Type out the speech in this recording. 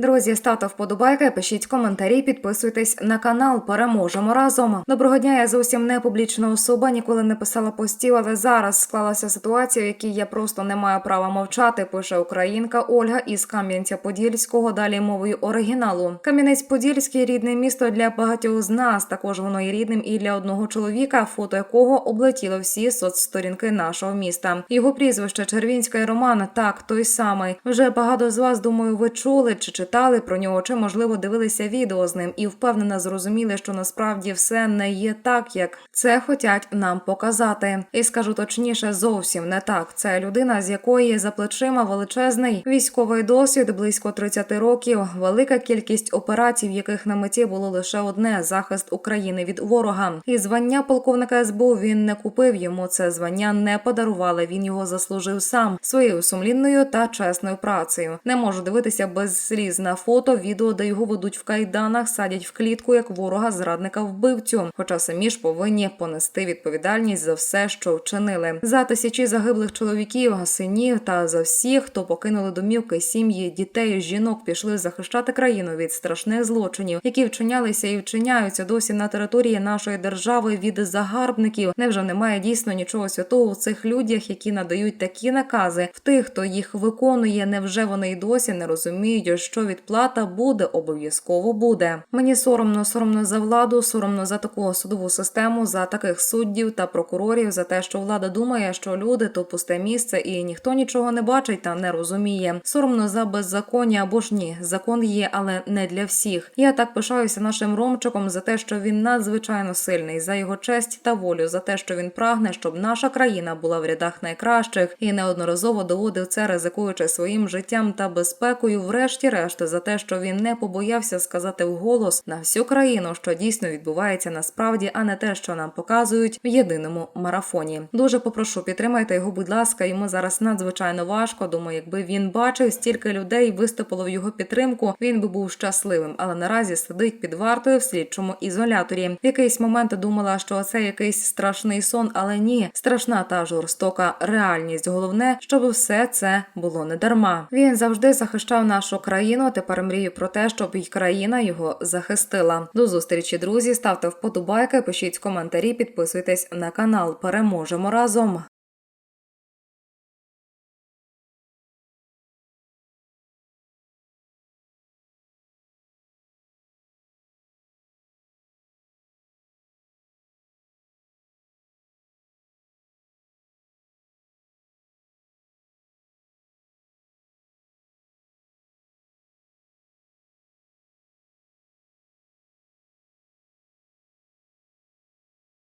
Друзі, ставте вподобайки, пишіть коментарі, підписуйтесь на канал. Переможемо разом. Доброго дня. Я зовсім не публічна особа, ніколи не писала постів, але зараз склалася ситуація, в якій я просто не маю права мовчати. Пише українка Ольга із Кам'янця-Подільського. Далі мовою оригіналу. Кам'янець-Подільський рідне місто для багатьох з нас. Також воно і рідним і для одного чоловіка, фото якого облетіло всі соцсторінки нашого міста. Його прізвище Червінський Роман. Так, той самий. Вже багато з вас, думаю, ви чули чи читали про нього, чи можливо дивилися відео з ним і впевнено зрозуміли, що насправді все не є так, як це хотять нам показати. І скажу точніше, зовсім не так. Це людина, з якої за плечима величезний військовий досвід, близько 30 років, велика кількість операцій, в яких на меті було лише одне захист України від ворога. І звання полковника СБУ він не купив йому. Це звання не подарували. Він його заслужив сам своєю сумлінною та чесною працею. Не можу дивитися без сліз на фото, відео, де його ведуть в кайданах, садять в клітку як ворога зрадника вбивцю. Хоча самі ж повинні понести відповідальність за все, що вчинили, за тисячі загиблих чоловіків, синів та за всіх, хто покинули домівки, сім'ї, дітей, жінок, пішли захищати країну від страшних злочинів, які вчинялися і вчиняються досі на території нашої держави від загарбників. Невже немає дійсно нічого святого у цих людях, які надають такі накази в тих, хто їх виконує? Невже вони й досі не розуміють, що відплата буде обов'язково буде? Мені соромно, соромно за владу, соромно за таку судову систему, за таких суддів та прокурорів, за те, що влада думає, що люди то пусте місце, і ніхто нічого не бачить та не розуміє. Соромно за беззаконня або ж ні, закон є, але не для всіх. Я так пишаюся нашим ромчиком за те, що він надзвичайно сильний, за його честь та волю, за те, що він прагне, щоб наша країна була в рядах найкращих, і неодноразово доводив це, ризикуючи своїм життям та безпекою. Врешті-решт, за те, що він не побоявся сказати вголос на всю країну, що дійсно відбувається насправді, а не те, що нам показують в єдиному марафоні. Дуже попрошу, підтримайте його, будь ласка. Йому зараз надзвичайно важко. Думаю, якби він бачив стільки людей виступило в його підтримку, він би був щасливим. Але наразі сидить під вартою в слідчому ізоляторі. В якийсь момент думала, що це якийсь страшний сон, але ні, страшна та жорстока реальність. Головне, щоб все це було не дарма. Він завжди захищав нашу країну. А Тепер мрію про те, щоб і країна його захистила. До зустрічі, друзі. Ставте вподобайки, пишіть коментарі, підписуйтесь на канал. Переможемо разом.